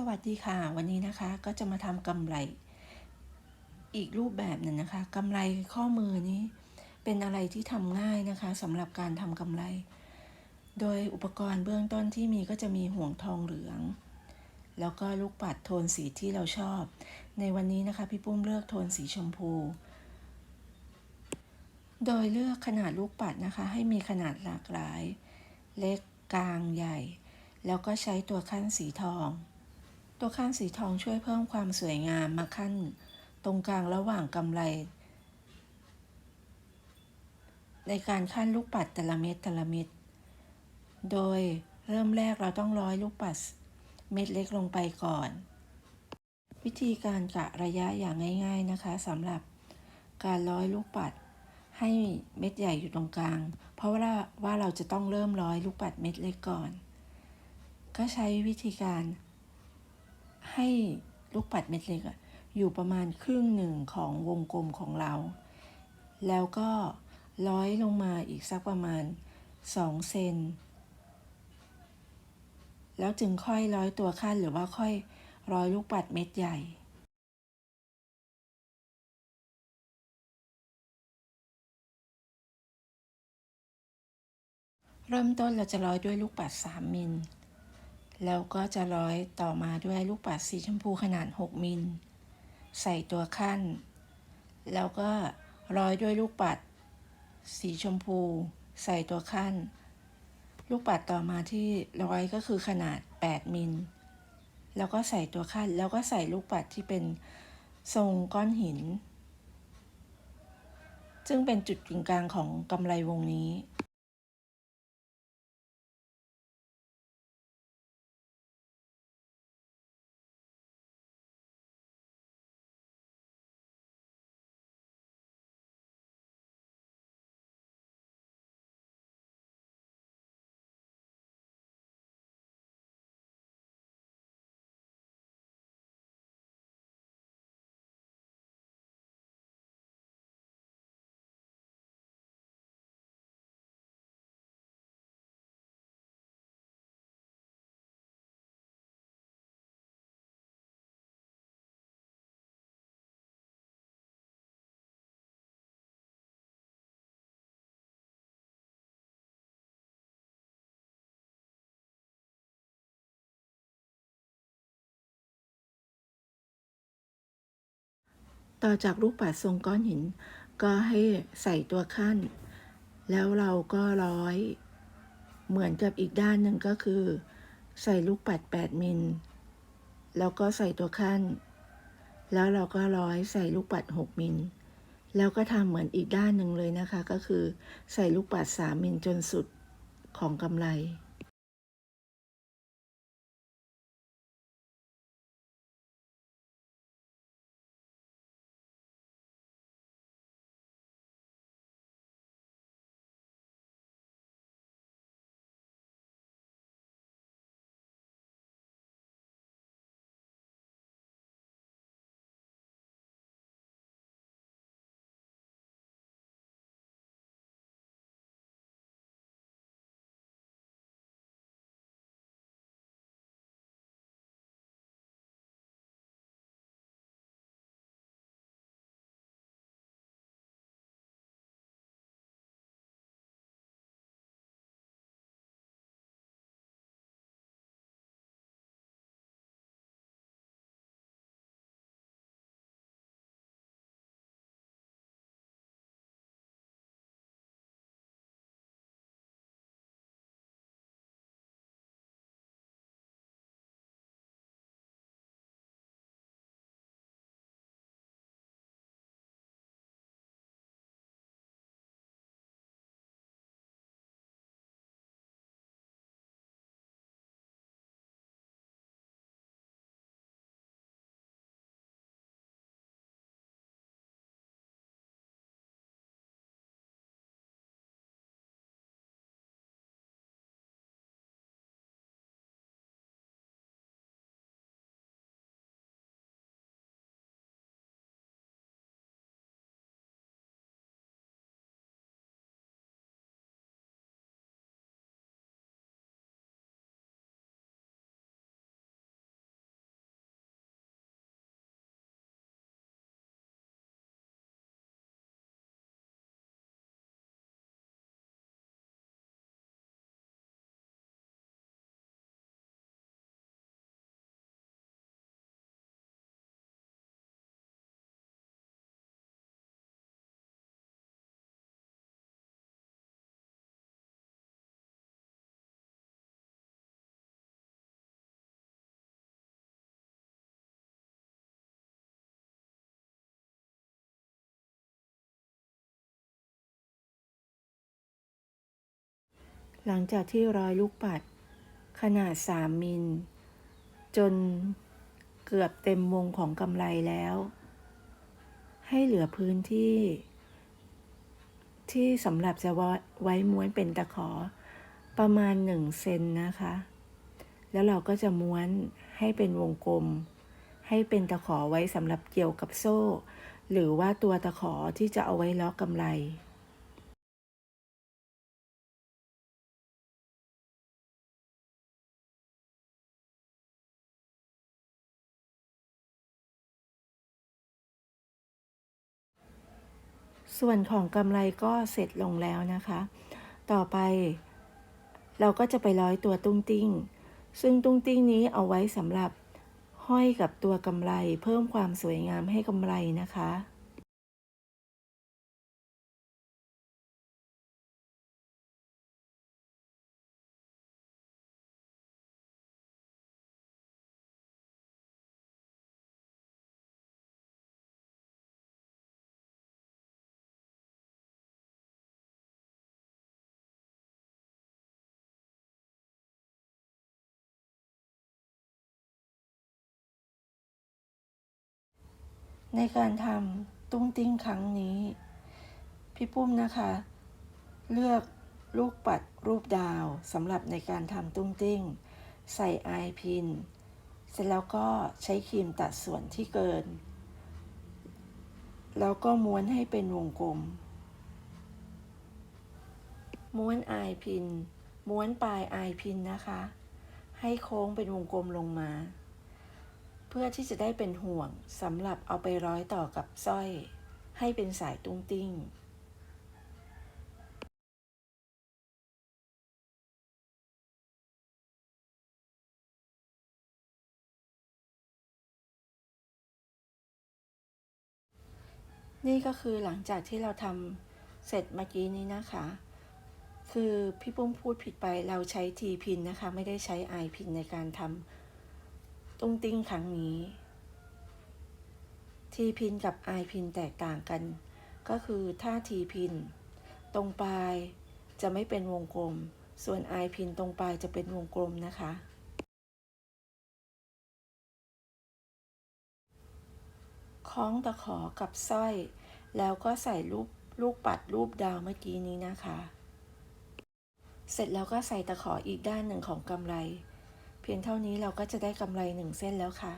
สวัสดีค่ะ วันนี้นะคะก็จะมาทำกำไรอีกรูปแบบหนึ่งนะคะกำไรข้อมือนี้เป็นอะไรที่ทำง่ายนะคะสำหรับการทำกำไร โดยอุปกรณ์เบื้องต้นที่มีก็จะมีห่วงทองเหลือง แล้วก็ลูกปัดโทนสีที่เราชอบ ในวันนี้นะคะพี่ปุ้มเลือกโทนสีชมพู โดยเลือกขนาดลูกปัดนะคะ ให้มีขนาดหลากหลาย เล็กกลางใหญ่ แล้วก็ใช้ตัวขั้นสีทอง ตัวขั้นสีทองช่วยเพิ่มความสวยงามมาขั้น ตรงกลางระหว่างกำไรในการขั้นลูกปัดแต่ละเม็ดแต่ละเม็ด โดยเริ่มแรกเราต้องร้อยลูกปัดเม็ดเล็กลงไปก่อน วิธีการกะระยะอย่างง่าย ๆนะคะสำหรับการร้อยลูกปัดให้เม็ดใหญ่อยู่ตรงกลาง เพราะว่าว่าเราจะต้องเริ่มร้อยลูกปัดเม็ดเล็กก่อน ก็ใช้วิธีการ ให้ลูกปัดเม็ดเล็กอยู่ประมาณครึ่งหนึ่งของวงกลมของเรา แล้วก็ร้อยลงมาอีกสักประมาณ 2 เซน แล้วจึงค่อยร้อยตัวขั้นหรือว่าค่อยร้อยลูกปัดเม็ดใหญ่เริ่มต้นเราจะร้อยด้วยลูกปัด 3 มิล แล้วก็จะร้อยต่อมาด้วยลูกปัดสีชมพูขนาด 6 มิล ใส่ตัวขั้น แล้วก็ร้อยด้วยลูกปัด สีชมพู ใส่ตัวขั้น ลูกปัดต่อมาที่ร้อยก็คือขนาด 8 มิล แล้วก็ใส่ตัวขั้น แล้วก็ใส่ลูกปัดที่เป็นทรงก้อนหิน ซึ่งเป็นจุดกึ่งกลางของกำไรวงนี้ ต่อจากลูกปัดทรงก้อนหิน ก็ให้ใส่ตัวขั้น แล้วเราก็ร้อย เหมือนกับอีกด้านหนึ่งก็คือ ใส่ลูกปัด 8 มิล แล้วก็ใส่ตัวขั้น แล้วเราก็ร้อยใส่ลูกปัด 6 มิล แล้วก็ทำเหมือนอีกด้านหนึ่งเลยนะคะ ก็คือ ใส่ลูกปัด 3 มิลจนสุดของกำไร หลังจากที่ร้อยลูกปัด ขนาด 3 มิล จนเกือบเต็มวงของกำไรแล้ว ให้เหลือพื้นที่ ที่สำหรับจะไว้ม้วนเป็นตะขอประมาณ 1 เซนนะคะ แล้วเราก็จะม้วนให้เป็นวงกลม ให้เป็นตะขอไว้สำหรับเกี่ยวกับโซ่ หรือว่าตัวตะขอที่จะเอาไว้ล็อกกำไร ส่วนของกำไรก็เสร็จลงแล้วนะคะ ต่อไป เราก็จะไปร้อยตัวตุ้งติ้ง ซึ่งตุ้งติ้งนี้เอาไว้สำหรับห้อยกับตัวกำไร เพิ่มความสวยงามให้กำไรนะคะ ในการทำตุ้งติ้งครั้งนี้ พี่ปุ้มนะคะ เลือกลูกปัดรูปดาวสำหรับในการทำตุ้งติ้ง ใส่ไอพิน เสร็จแล้วก็ใช้ครีมตัดส่วนที่เกิน แล้วก็ม้วนให้เป็นวงกลม ม้วนไอพิน ม้วนปลายไอพินนะคะ ให้โค้งเป็นวงกลมลงมา พื่อที่จะได้เป็นห่วงสำหรับเอาไปร้อยต่อกับสร้อย ให้เป็นสายตุ้งติ้ง นี่ก็คือหลังจากที่เราทำเสร็จเมื่อกี้นี้นะคะ คือพี่ปุ้มพูดผิดไปเราใช้ทีพินนะคะ ไม่ได้ใช้ไอพินในการทำ ตุ้งติ้งครั้งนี้ ทีพินกับไอพินแตกต่างกัน ก็คือถ้าทีพิน ตรงปลายจะไม่เป็นวงกลม ส่วนไอพินตรงปลายจะเป็นวงกลมนะคะ คล้องตะขอกับสร้อย แล้วก็ใส่ลูกลูกปัดรูปดาวเมื่อกี้นี้นะคะ เสร็จแล้วก็ใส่ตะขออีกด้านหนึ่งของกำไร เพียงเท่านี้เราก็จะได้กำไรหนึ่งเส้นแล้วค่ะ